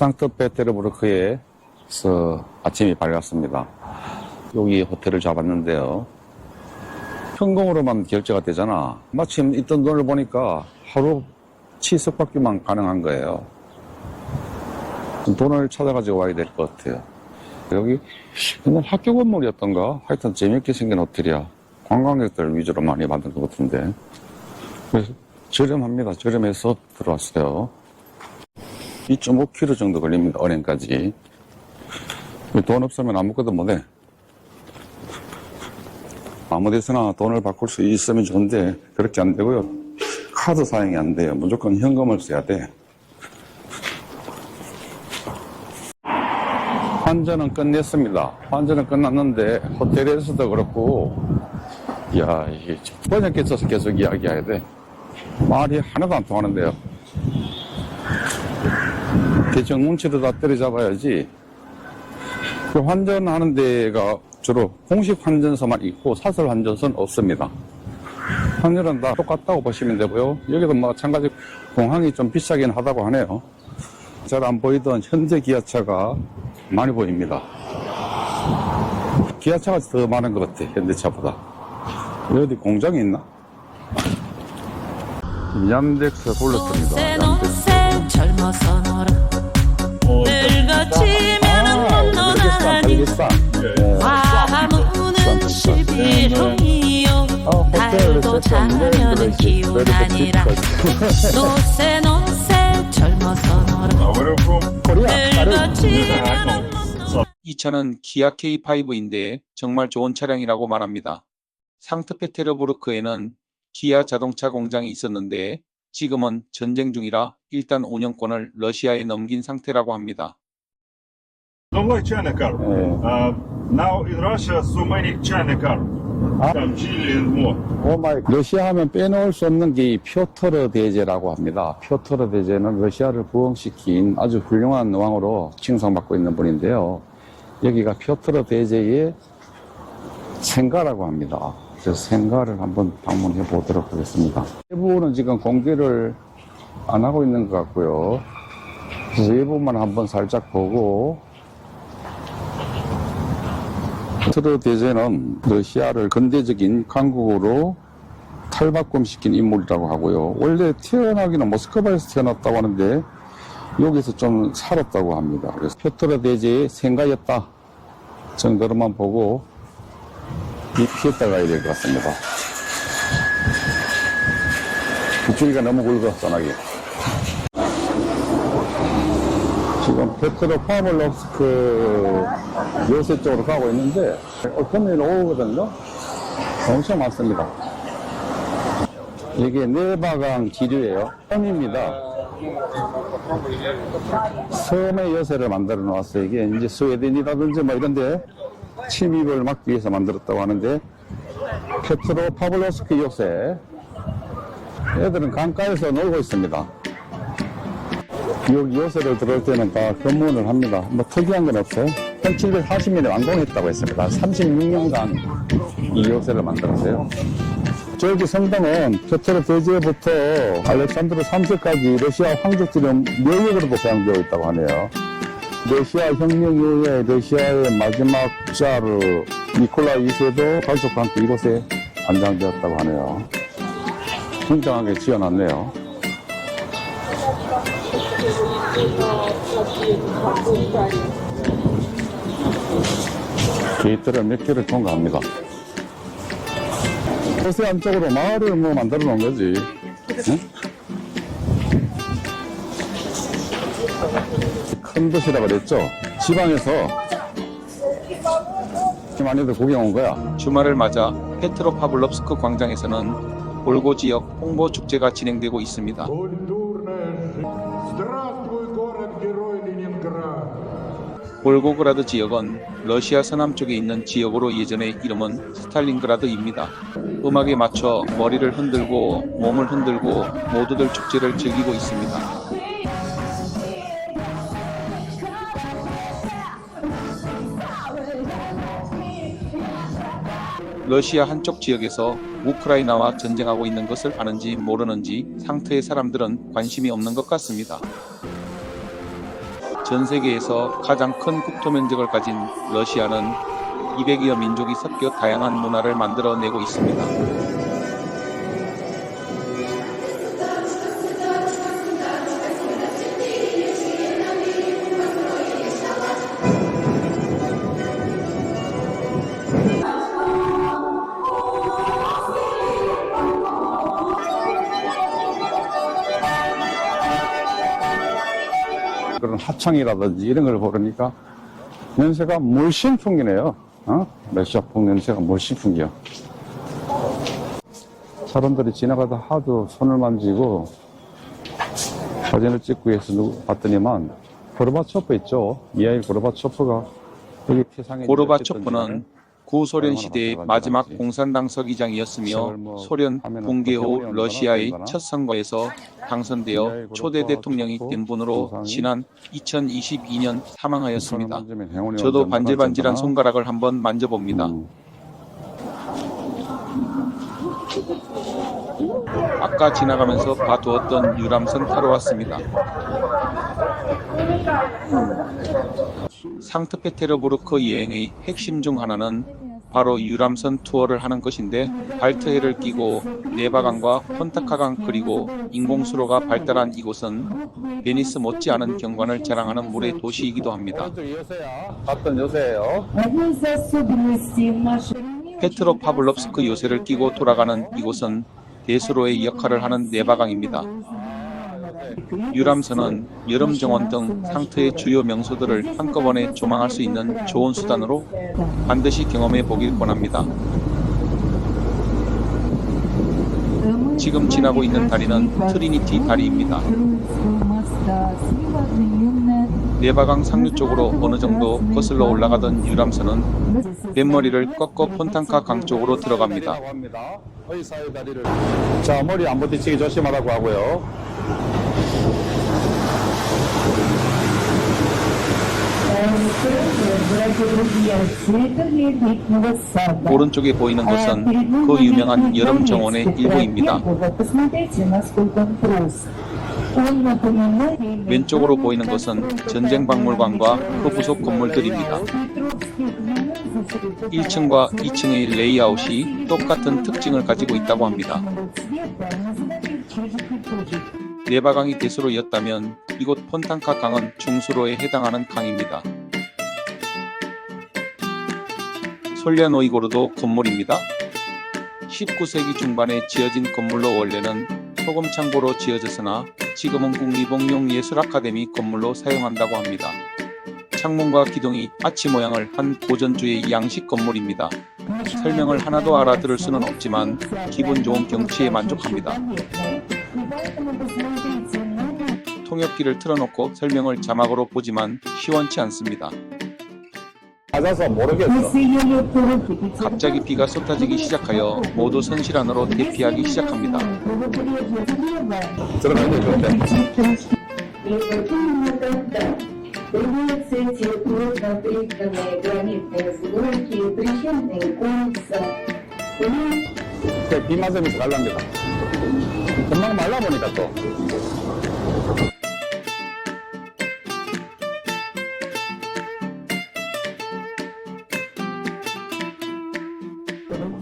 상트페테르부르크에서 아침이 밝았습니다. 여기 호텔을 잡았는데요. 현금으로만 결제가 되잖아. 마침 있던 돈을 보니까 하루 치석받기만 가능한 거예요. 돈을 찾아가지고 와야 될 것 같아요. 여기 옛날 학교 건물이었던가? 하여튼 재밌게 생긴 호텔이야. 관광객들 위주로 많이 만든 것 같은데. 그래서 저렴합니다. 저렴해서 들어왔어요. 2.5km 정도 걸립니다. 은행까지. 돈 없으면 아무것도 못해. 아무 데서나 돈을 바꿀 수 있으면 좋은데 그렇게 안 되고요. 카드 사용이 안 돼요. 무조건 현금을 써야 돼. 환전은 끝냈습니다. 환전은 끝났는데 호텔에서도 그렇고 야 이게 번역해서 계속 이야기해야 돼. 말이 하나도 안 통하는데요. 대충 눈치를 다 때려잡아야지. 그 환전하는 데가 주로 공식 환전소만 있고 사설 환전소는 없습니다. 환전은 다 똑같다고 보시면 되고요. 여기도 마찬가지 공항이 좀 비싸긴 하다고 하네요. 잘 안 보이던 현대 기아차가 많이 보입니다. 기아차가 더 많은 것 같아, 현대차보다. 어디 공장이 있나? 얀덱스 돌렸습니다. 얀덱스. 잘하면은 기운 아니라 노세 노세 젊어서 너라 늙어지면 이 차는 기아 K5인데 정말 좋은 차량이라고 말합니다. 상트페테르부르크에는 기아 자동차 공장이 있었는데 지금은 전쟁 중이라 일단 5년권을 러시아에 넘긴 상태라고 합니다. Don't like 네. uh, now in Russia so many China car. 아. 러시아 하면 빼놓을 수 없는 게 이 표터르 대제라고 합니다. 표터르 대제는 러시아를 부흥시킨 아주 훌륭한 왕으로 칭송받고 있는 분인데요. 여기가 표터르 대제의 생가라고 합니다. 그래서 생가를 한번 방문해 보도록 하겠습니다. 외부는 지금 공개를 안 하고 있는 것 같고요. 그래서 일부만 한번 살짝 보고 트르 대제는 러시아를 근대적인 강국으로 탈바꿈시킨 인물이라고 하고요. 원래 태어나기는 모스크바에서 태어났다고 하는데 여기서 좀 살았다고 합니다. 그래서 표트르 대제의 생가였다 정도로만 보고 이 피했다 가야 될 것 같습니다. 빗줄기가 너무 굵어, 전화기. 지금 페트로 파블rov스크 요새 쪽으로 가고 있는데 어떤 일 오거든요. 엄청 많습니다. 이게 네바강 기류예요. 섬입니다. 섬의 요새를 만들어 놓았어요. 이게 이제 스웨덴이라든지 뭐 이런데 침입을 막기 위해서 만들었다고 하는데 페트로 파블로스크 요새 애들은 강가에서 놀고 있습니다. 여기 요새를 들어올 때는 다 검문을 합니다. 뭐 특이한 건 없어요. 1740년에 완공했다고 했습니다. 36년간 이 요새를 만들었어요. 저기 성당은 페트로 대제부터 알렉산드로 3세까지 러시아 황족들의 묘역으로도 사용되어 있다고 하네요. 러시아 혁명 이후에 러시아의 마지막 자르 니콜라 2세도 가족과 함께 이곳에 안장되었다고 하네요. 굉장하게 지어놨네요. 게이트를 몇 개를 통과합니다. 호세 안쪽으로 마을을 뭐 만들어 놓은 거지. 응? 큰 도시라 그랬죠? 지방에서 많이들 구경 온 거야. 주말을 맞아 페트로파블롭스크 광장에서는 볼고 지역 홍보 축제가 진행되고 있습니다. 볼고그라드 지역은 러시아 서남 쪽에 있는 지역으로 예전의 이름은 스탈린그라드입니다. 음악에 맞춰 머리를 흔들고 몸을 흔들고 모두들 축제를 즐기고 있습니다. 러시아 한쪽 지역에서 우크라이나와 전쟁하고 있는 것을 아는지 모르는지 상태의 사람들은 관심이 없는 것 같습니다. 전 세계에서 가장 큰 국토 면적을 가진 러시아는 200여 민족이 섞여 다양한 문화를 만들어내고 있습니다. 하청이라든지 이런 걸 보니까 냄새가 물씬 풍기네요. 어? 러시아 풍 냄새가 물씬 풍겨. 사람들이 지나가다 하도 손을 만지고 사진을 찍고 해서 누구 봤더니만 고르바초프 있죠. 이하일 고르바초프가 여기 태상에 고르바초프는 구소련 시대의 마지막 공산당 서기장이었으며 소련 붕괴 후 러시아의 첫 선거에서 당선되어 초대 대통령이 된 분으로 지난 2022년 사망하였습니다. 저도 반질반질한 손가락을 한번 만져봅니다. 음. 아까 지나가면서 봐두었던 유람선 타러 왔습니다. 상트페테르부르크 여행의 핵심 중 하나는 바로 유람선 투어를 하는 것인데 발트해를 끼고 네바강과 폰타카강 그리고 인공수로가 발달한 이곳은 베니스 못지않은 경관을 자랑하는 물의 도시이기도 합니다. 봤던 요새예요. 페트로 파블롭스크 요새를 끼고 돌아가는 이곳은 대수로의 역할을 하는 네바강입니다. 유람선은 여름 정원 등 상트의 주요 명소들을 한꺼번에 조망할 수 있는 좋은 수단으로 반드시 경험해 보길 권합니다. 지금 지나고 있는 다리는 트리니티 다리입니다. 네바강 상류 쪽으로 어느 정도 거슬러 올라가던 유람선은 뱃머리를 꺾어 폰탄카 강 쪽으로 들어갑니다. 자, 머리 안 부딪히게 조심하라고 하고요. 오른쪽에 보이는 것은 그 유명한 여름 정원의 일부입니다. 왼쪽으로 보이는 것은 전쟁 박물관과 그 부속 건물들입니다. 1층과 2층의 레이아웃이 똑같은 특징을 가지고 있다고 합니다. 네바강이 대수로였다면 이곳 폰탄카 강은 중수로에 해당하는 강입니다. 솔레노이고르도 건물입니다. 19세기 중반에 지어진 건물로 원래는 소금 창고로 지어졌으나 지금은 국립공용 예술 아카데미 건물로 사용한다고 합니다. 창문과 기둥이 아치 모양을 한 고전주의 양식 건물입니다. 설명을 하나도 알아들을 수는 없지만 기분 좋은 경치에 만족합니다. 통역기를 틀어놓고 설명을 자막으로 보지만 시원치 않습니다. 맞아서 모르겠어. 갑자기 비가 쏟아지기 시작하여 모두 선실 안으로 대피하기 시작합니다. 들어가야 될 것 같아. Появляются эти плотно притканные гранитные фигурки, причинные конуса. 그 비 맞으면서 갈랍니다. 금방 말라보니까 또.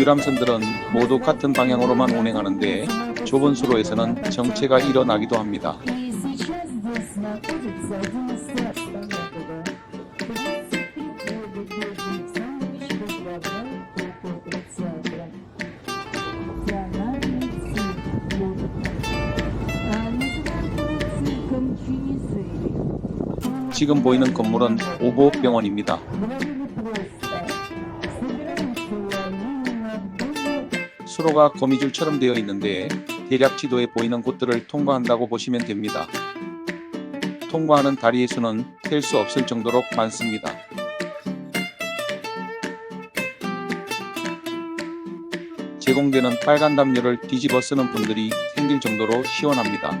유람선들은 모두 같은 방향으로만 운행하는데 좁은 수로에서는 정체가 일어나기도 합니다. 지금 보이는 건물은 오보병원입니다. 수로가 거미줄처럼 되어 있는데 대략 지도에 보이는 곳들을 통과한다고 보시면 됩니다. 통과하는 다리의 수는 셀 수 없을 정도로 많습니다. 제공되는 빨간 담요를 뒤집어 쓰는 분들이 생길 정도로 시원합니다.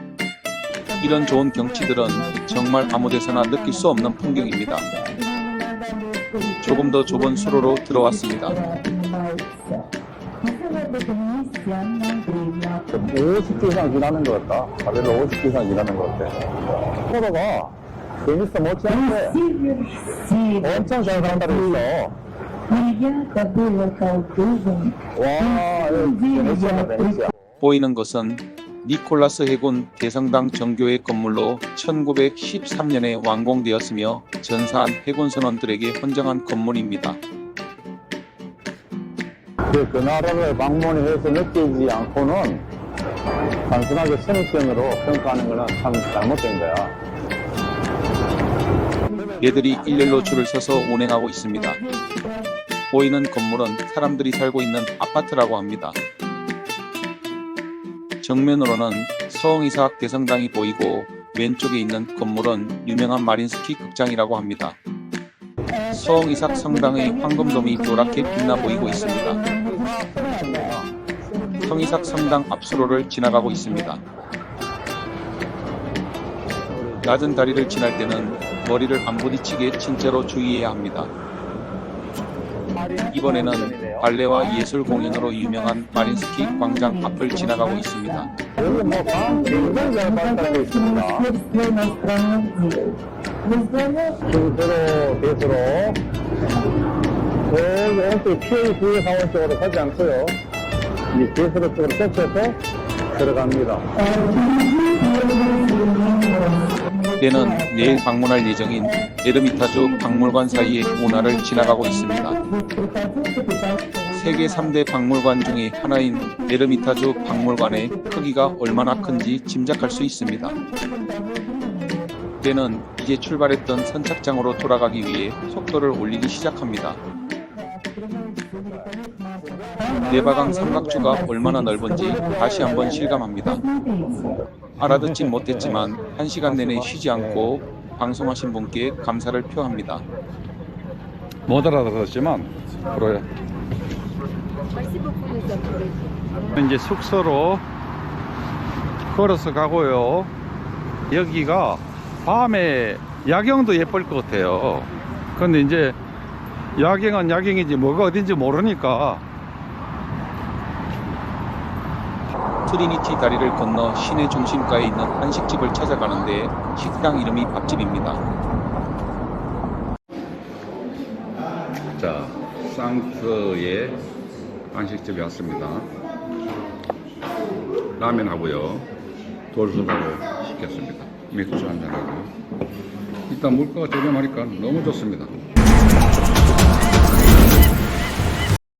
이런 좋은 경치들은 정말 아무 데서나 느낄 수 없는 풍경입니다. 조금 더 좁은 수로로 들어왔습니다. 50개 이상 일하는 것 같다. 다들 50개 이상 일하는 것 같아. 코로가 재밌어, 멋지한데 엄청 잘 산다고 했어. 와, 보이는 것은 니콜라스 해군 대성당 정교회 건물로 1913년에 완공되었으며 전사한 해군 선원들에게 헌정한 건물입니다. 그, 그 나라를 방문해서 느끼지 않고는 단순하게 선입견으로 평가하는 거는 참 잘못된 거야. 얘들이 일렬로 줄을 서서 운행하고 있습니다. 보이는 건물은 사람들이 살고 있는 아파트라고 합니다. 정면으로는 서흥이사학 대성당이 보이고 왼쪽에 있는 건물은 유명한 마린스키 극장이라고 합니다. 서흥이삭 성당의 황금돔이 노랗게 빛나 보이고 있습니다. 성이삭 성당 앞수로를 지나가고 있습니다. 낮은 다리를 지날 때는 머리를 안 부딪히게 진짜로 주의해야 합니다. 이번에는 발레와 예술 공연으로 유명한 마린스키 광장 앞을 지나가고 있습니다. 왼, 왼쪽 PA 부의 상원 쪽으로 가지 않고요. 이 배수로 쪽으로 뻗쳐서 들어갑니다. 때는 내일 방문할 예정인 에르미타주 박물관 사이의 운하를 지나가고 있습니다. 세계 3대 박물관 중에 하나인 에르미타주 박물관의 크기가 얼마나 큰지 짐작할 수 있습니다. 때는 이제 출발했던 선착장으로 돌아가기 위해 속도를 올리기 시작합니다. 네바강 삼각주가 얼마나 넓은지 다시 한번 실감합니다. 알아듣진 못했지만 한 시간 내내 쉬지 않고 방송하신 분께 감사를 표합니다. 못 알아들었지만, 그래요. 이제 숙소로 걸어서 가고요. 여기가 밤에 야경도 예쁠 것 같아요. 근데 이제 야경은 야경이지 뭐가 어딘지 모르니까 트리니티 다리를 건너 시내 중심가에 있는 한식집을 찾아가는데 식당 이름이 밥집입니다. 자, 상스의 한식집에 왔습니다. 라면하고요. 돌솥하고 시켰습니다. 맥주 한잔하고. 일단 물가가 저렴하니까 너무 좋습니다.